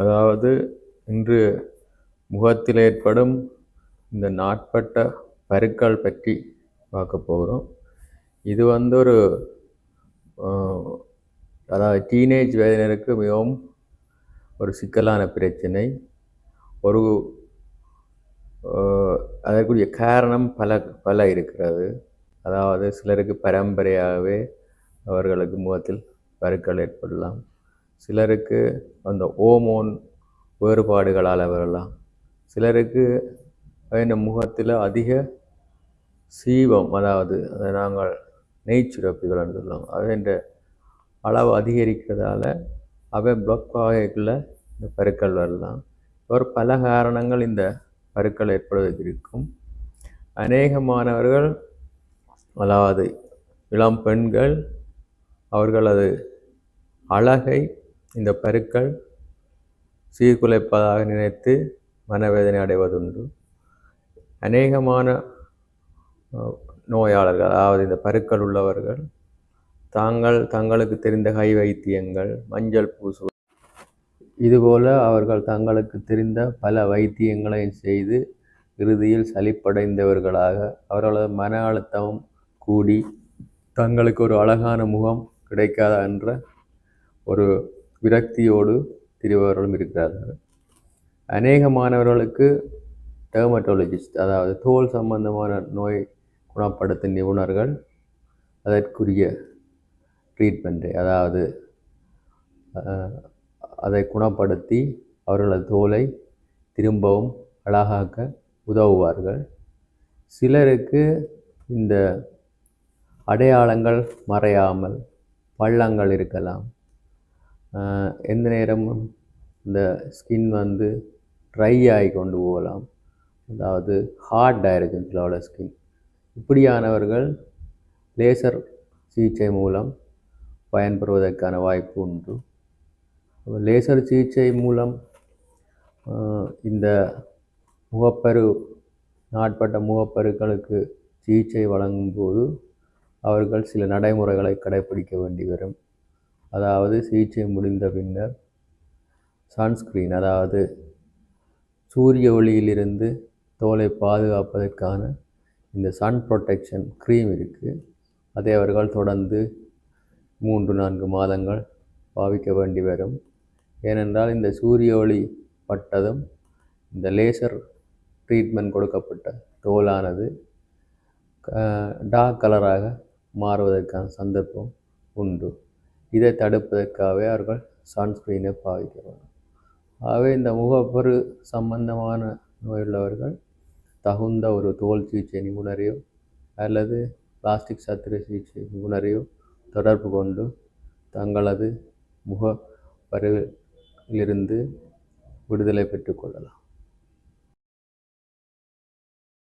அதாவது இன்று முகத்தில் ஏற்படும் இந்த நாட்பட்ட பருக்கள் பற்றி பார்க்க போகிறோம். இது வந்து ஒரு அதாவது டீனேஜ் வயதினருக்கு மிகவும் ஒரு சிக்கலான பிரச்சனை. ஒரு அதற்குரிய காரணம் பல பல இருக்கிறது. அதாவது சிலருக்கு பரம்பரையாகவே அவர்களுக்கு முகத்தில் பருக்கள் ஏற்படலாம். சிலருக்கு அந்த ஓமோன் வேறுபாடுகளால் வரலாம் சிலருக்கு இந்த முகத்தில் அதிக சீவம் அதாவது அதை நாங்கள் நெய் சுரப்பிகள் சொல்லுவோம் அதன் அளவு அதிகரிக்கிறதால அவை பிளக் வகைக்குள்ளே இந்த பருக்கள் வரலாம். ஒரு பல காரணங்கள் இந்த பருக்கள் ஏற்படுவதற்கு இருக்கும் அநேக மாணவர்கள் அதாவது இளம் பெண்கள் அவர்களது அழகை இந்த பருக்கள் சீர்குலைப்பதாக நினைத்து மனவேதனை அடைவதுண்டு. அநேகமான நோயாளர்கள் அதாவது இந்த பருக்கள் உள்ளவர்கள் தாங்கள் தங்களுக்கு தெரிந்த கை வைத்தியங்கள் மஞ்சள் பூசு இதுபோல் அவர்கள் தங்களுக்கு தெரிந்த பல வைத்தியங்களையும் செய்து இறுதியில் சலிப்படைந்தவர்களாக அவர்களது மன அழுத்தமும் கூடி தங்களுக்கு ஒரு அழகான முகம் கிடைக்காத என்ற ஒரு விரக்தியோடு திரிபவர்களும் இருக்கிறார்கள். அநேக மாணவர்களுக்கு டெர்மட்டாலஜிஸ்ட் அதாவது தோல் சம்பந்தமான நோய் குணப்படுத்தும் நிபுணர்கள் அதற்குரிய ட்ரீட்மெண்ட்டை அதாவது அதை குணப்படுத்தி அவர்களது தோலை திரும்பவும் அழகாக்க உதவுவார்கள். சிலருக்கு இந்த அடையாளங்கள் மறையாமல் பள்ளங்கள் இருக்கலாம் எந்த நேரமும் இந்த ஸ்கின் வந்து ட்ரை ஆகி கொண்டு போகலாம். அதாவது ஹார்டாக இருக்கும் சிலோட ஸ்கின் இப்படியானவர்கள் லேசர் சிகிச்சை மூலம் பயன்பெறுவதற்கான வாய்ப்பு உண்டு. லேசர் சிகிச்சை மூலம் இந்த முகப்பரு நாட்பட்ட முகப்பருக்களுக்கு சிகிச்சை வழங்கும்போது அவர்கள் சில நடைமுறைகளை கடைப்பிடிக்க வேண்டி வரும். அதாவது சிகிச்சை முடிந்த பின்னர் சன்ஸ்க்ரீன் அதாவது சூரிய ஒளியிலிருந்து தோலை பாதுகாப்பதற்கான இந்த சன் ப்ரொடெக்ஷன் க்ரீம் இருக்குது அதை அவர்கள் தொடர்ந்து மூன்று நான்கு மாதங்கள் பாவிக்க வேண்டி வரும். ஏனென்றால் இந்த சூரிய ஒளி பட்டதும் இந்த லேசர் ட்ரீட்மெண்ட் கொடுக்கப்பட்ட தோலானது டார்க் கலராக மாறுவதற்கான சந்தர்ப்பம் உண்டு. இதை தடுப்பதற்காகவே அவர்கள் சன்ஸ்க்ரீனை பாவிக்க வேண்டும் ஆகவே இந்த முகப்பரு சம்பந்தமான நோயுள்ளவர்கள் தகுந்த ஒரு தோல் சிகிச்சை நிபுணரையோ அல்லது பிளாஸ்டிக் சத்திர சிகிச்சை நிபுணரையோ தொடர்பு கொண்டு தங்களது முகப்பருவிலிருந்து விடுதலை பெற்றுக்கொள்ளலாம்